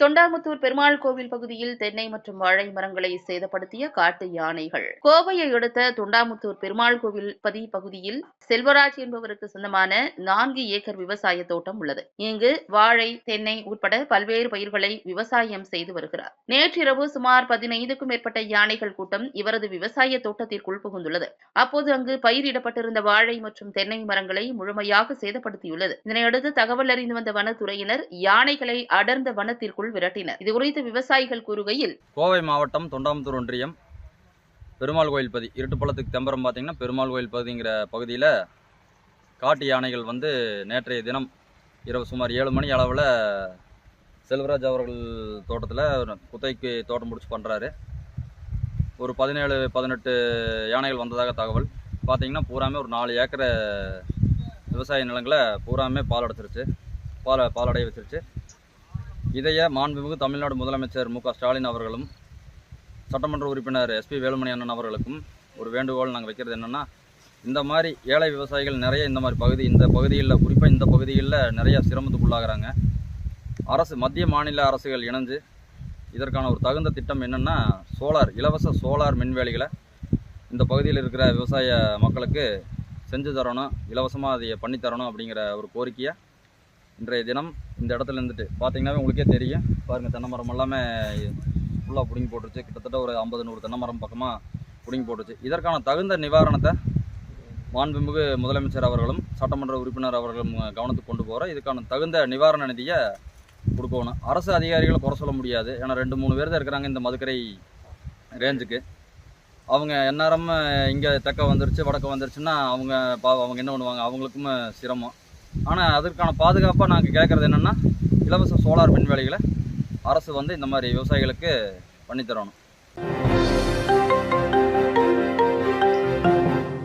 தொண்டாமுத்தூர் பெருமாள் கோவில் பகுதியில் தென்னை மற்றும் வாழை மரங்களை சேதப்படுத்திய காட்டு யானைகள். கோவையை அடுத்த தொண்டாமுத்தூர் பெருமாள் கோவில் பதி பகுதியில் செல்வராஜ் என்பவருக்கு சொந்தமான நான்கு ஏக்கர் விவசாய தோட்டம் உள்ளது. இங்கு வாழை தென்னை உட்பட பல்வேறு பயிர்களை விவசாயம் செய்து வருகிறார். நேற்றிரவு சுமார் பதினைந்துக்கும் மேற்பட்ட யானைகள் கூட்டம் இவரது விவசாய தோட்டத்திற்குள் புகுந்துள்ளது. அப்போது அங்கு பயிரிடப்பட்டிருந்த வாழை மற்றும் தென்னை மரங்களை முழுமையாக சேதப்படுத்தியுள்ளது. இதனையடுத்து தகவல் அறிந்து வந்த வனத்துறையினர் யானைகளை அடர்ந்த வனத்திற்குள் விரட்டினர். இதுகுறித்து விவசாயிகள் கூறுகையில் கோவை மாவட்டம் தொண்டாமுத்தூர் ஒன்றியம் பெருமாள் கோயில் பதி இருட்டுப்பள்ளத்துக்கு தெம்பரம் பார்த்தீங்கன்னா பெருமாள் கோயில் பகுதிங்கிற பகுதியில் காட்டு யானைகள் வந்து நேற்றைய தினம் இரவு சுமார் ஏழு மணி அளவில் செல்வராஜ் அவர்கள் தோட்டத்தில் குத்தைக்கு தோட்டம் முடிச்சு பண்ணுறாரு ஒரு பதினேழு பதினெட்டு யானைகள் வந்ததாக தகவல். பார்த்தீங்கன்னா பூராமே ஒரு நாலு ஏக்கரை விவசாய நிலங்களை பூராமே பால் அடைச்சிருச்சு பால் பாலடைய வச்சிருச்சு. இதைய மாண்புமிகு தமிழ்நாடு முதலமைச்சர் மு ஸ்டாலின் அவர்களும் சட்டமன்ற உறுப்பினர் எஸ்பி வேலுமணி அண்ணன் அவர்களுக்கும் ஒரு வேண்டுகோள் நாங்கள் வைக்கிறது என்னென்னா இந்த மாதிரி ஏழை விவசாயிகள் நிறைய இந்த மாதிரி பகுதி இந்த பகுதிகளில் குறிப்பாக இந்த பகுதிகளில் நிறைய சிரமத்துக்குள்ளாகிறாங்க. அரசு மத்திய மாநில அரசுகள் இணைஞ்சு இதற்கான ஒரு தகுந்த திட்டம் என்னென்னா சோலார் இலவச சோலார் மின்வேலிகளை இந்த பகுதியில் இருக்கிற விவசாய மக்களுக்கு செஞ்சு தரணும் இலவசமாக அதை பண்ணி தரணும் அப்படிங்கிற ஒரு கோரிக்கையை இன்றைய தினம் இந்த இடத்துல இருந்துட்டு பார்த்தீங்கன்னா உங்களுக்கே தெரியும். பாருங்கள் தென்னை மரம் எல்லாமே ஃபுல்லாக பிடுங்கி போட்டுருச்சு. கிட்டத்தட்ட ஒரு ஐம்பது நூறு தென்னை மரம் பக்கமாக பிடுங்கி போட்டுருச்சு. இதற்கான தகுந்த நிவாரணத்தை மாண்புமிகு முதலமைச்சர் அவர்களும் சட்டமன்ற உறுப்பினர் அவர்களும் கவனத்துக்கு கொண்டு போகிற இதுக்கான தகுந்த நிவாரண நிதியை கொடுக்கணும். அரசு அதிகாரிகளை குறை சொல்ல முடியாது. ஏன்னா ரெண்டு மூணு பேர் தான் இருக்கிறாங்க இந்த மதுக்கரை ரேஞ்சுக்கு. அவங்க எந்நேரம் இங்கே தெற்க வந்துருச்சு வடக்க வந்துருச்சுன்னா அவங்க பா அவங்க என்ன பண்ணுவாங்க? அவங்களுக்கும் சிரமம். ஆனால் அதற்கான பாதுகாப்பாக நாங்கள் கேட்குறது என்னென்னா இலவச சோலார் மின் வேலைகளை அரசு வந்து இந்த மாதிரி விவசாயிகளுக்கு பண்ணித்தரணும்